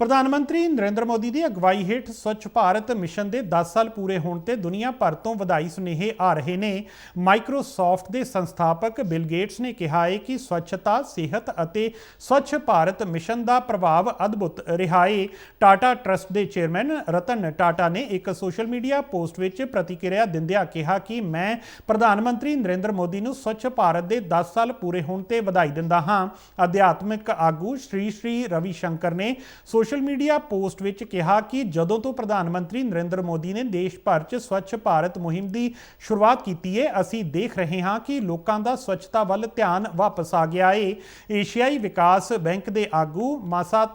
ਪ੍ਰਧਾਨ ਮੰਤਰੀ ਨਰਿੰਦਰ ਮੋਦੀ ਦੀ ਅਗਵਾਈ ਹੇਠ ਸਵੱਛ ਭਾਰਤ ਮਿਸ਼ਨ ਦੇ 10 ਸਾਲ ਪੂਰੇ ਹੋਣ ਤੇ ਦੁਨੀਆ ਭਰ ਤੋਂ ਵਧਾਈ ਸੁਨੇਹੇ ਆ ਰਹੇ ਨੇ। ਮਾਈਕਰੋਸਾਫਟ ਦੇ ਸੰਸਥਾਪਕ ਬਿਲ ਗੇਟਸ ਨੇ ਕਿਹਾ ਹੈ ਕਿ ਸਵੱਛਤਾ, ਸਿਹਤ ਅਤੇ ਸਵੱਛ ਭਾਰਤ ਮਿਸ਼ਨ ਦਾ ਪ੍ਰਭਾਵ ਅਦਭੁਤ ਰਿਹਾ ਹੈ ਟਾਟਾ ਟਰਸਟ ਦੇ ਚੇਅਰਮੈਨ ਰਤਨ ਟਾਟਾ ਨੇ ਇੱਕ ਸੋਸ਼ਲ ਮੀਡੀਆ ਪੋਸਟ ਵਿੱਚ ਪ੍ਰਤੀਕਿਰਿਆ ਦਿੰਦਿਆਂ ਕਿਹਾ ਕਿ ਮੈਂ ਪ੍ਰਧਾਨ ਮੰਤਰੀ ਨਰਿੰਦਰ ਮੋਦੀ ਨੂੰ ਸਵੱਛ ਭਾਰਤ ਦੇ 10 ਸਾਲ ਪੂਰੇ ਹੋਣ ਤੇ ਵਧਾਈ ਦਿੰਦਾ ਹਾਂ। ਅਧਿਆਤਮਿਕ ਆਗੂ ਸ਼੍ਰੀ ਸ਼੍ਰੀ ਰਵੀ ਸ਼ੰਕਰ ਨੇ ਸੋਸ਼ਲ ਮੀਡੀਆ ਪੋਸਟ ਵਿੱਚ ਕਿਹਾ ਕਿ ਜਦੋਂ ਤੋਂ ਪ੍ਰਧਾਨ ਮੰਤਰੀ ਨਰਿੰਦਰ ਮੋਦੀ ਨੇ ਦੇਸ਼ ਭਰ 'ਚ ਸਵੱਛ ਭਾਰਤ ਮੁਹਿੰਮ ਦੀ ਸ਼ੁਰੂਆਤ ਕੀਤੀ ਹੈ ਅਸੀਂ ਦੇਖ ਰਹੇ ਹਾਂ ਕਿ ਲੋਕਾਂ ਦਾ ਸਵੱਛਤਾ ਵੱਲ ਧਿਆਨ ਵਾਪਸ ਆ ਗਿਆ ਹੈ ਏਸ਼ੀਆਈ ਵਿਕਾਸ ਬੈਂਕ ਦੇ ਆਗੂ ਮਾਸਾ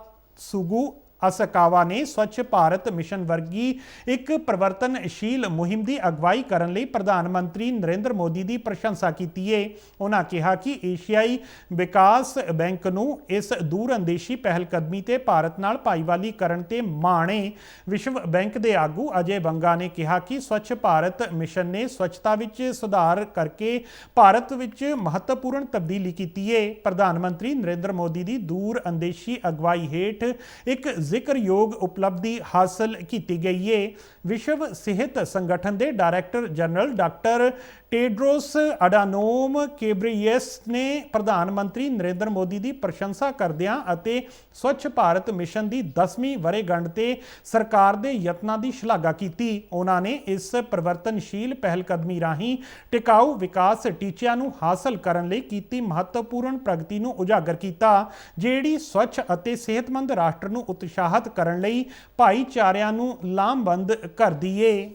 ਸੁਗੂ ਅਸਕਾਵਾ ਨੇ ਸਵੱਛ ਭਾਰਤ ਮਿਸ਼ਨ ਵਰਗੀ ਇੱਕ ਪਰਿਵਰਤਨਸ਼ੀਲ ਮੁਹਿੰਮ ਦੀ ਅਗਵਾਈ ਕਰਨ ਲਈ ਪ੍ਰਧਾਨ ਮੰਤਰੀ ਨਰਿੰਦਰ ਮੋਦੀ ਦੀ ਪ੍ਰਸ਼ੰਸਾ ਕੀਤੀ ਹੈ ਉਹਨਾਂ ਕਿਹਾ ਕਿ ਏਸ਼ੀਆਈ ਵਿਕਾਸ ਬੈਂਕ ਨੂੰ ਇਸ ਦੂਰਅੰਦੇਸ਼ੀ ਪਹਿਲਕਦਮੀ ਤੇ ਭਾਰਤ ਨਾਲ ਭਾਈਵਾਲੀ ਕਰਨ ਤੇ ਮਾਣ ਹੈ ਵਿਸ਼ਵ ਬੈਂਕ ਦੇ ਆਗੂ ਅਜੇ ਬੰਗਾ ਨੇ ਕਿਹਾ ਕਿ ਸਵੱਛ ਭਾਰਤ ਮਿਸ਼ਨ ਨੇ ਸਵੱਛਤਾ ਵਿੱਚ ਸੁਧਾਰ ਕਰਕੇ ਭਾਰਤ ਵਿੱਚ ਮਹੱਤਵਪੂਰਨ ਤਬਦੀਲੀ ਕੀਤੀ ਹੈ ਪ੍ਰਧਾਨ ਮੰਤਰੀ ਨਰਿੰਦਰ ਮੋਦੀ ਦੀ ਦੂਰ ਅੰਦੇਸ਼ੀ ਅਗਵਾਈ ਹੇਠ ਇੱਕ ਜ਼ਿਕਰਯੋਗ ਉਪਲਬਧੀ ਹਾਸਲ ਕੀਤੀ ਗਈ ਹੈ ਵਿਸ਼ਵ ਸਿਹਤ ਸੰਗਠਨ ਦੇ director general doctor Tedros Adhanom Ghebreyesus ਨੇ ਪ੍ਰਧਾਨ ਮੰਤਰੀ ਨਰਿੰਦਰ ਮੋਦੀ ਦੀ ਪ੍ਰਸ਼ੰਸਾ ਕਰਦਿਆਂ ਅਤੇ ਸਵੱਛ ਭਾਰਤ ਮਿਸ਼ਨ ਦੀ 10ਵੀਂ ਵਰ੍ਹੇਗੰਢ ਤੇ ਸਰਕਾਰ ਦੇ ਯਤਨਾਂ ਦੀ ਸ਼ਲਾਘਾ ਕੀਤੀ। ਉਹਨਾਂ ਨੇ ਇਸ ਪਰਿਵਰਤਨਸ਼ੀਲ ਪਹਿਲਕਦਮੀ ਰਾਹੀਂ ਟਿਕਾਊ ਵਿਕਾਸ ਟੀਚਿਆਂ ਨੂੰ ਹਾਸਲ ਕਰਨ ਲਈ ਕੀਤੀ ਮਹੱਤਵਪੂਰਨ ਪ੍ਰਗਤੀ ਨੂੰ ਉਜਾਗਰ ਕੀਤਾ, ਜਿਹੜੀ ਸਵੱਛ ਅਤੇ ਸਿਹਤਮੰਦ ਰਾਸ਼ਟਰ ਨੂੰ ਉਤਸ਼ਾਹਤ ਕਰਨ ਲਈ ਭਾਈਚਾਰਿਆਂ ਨੂੰ ਲਾਮਬੰਦ ਕਰਦੀ ਏ।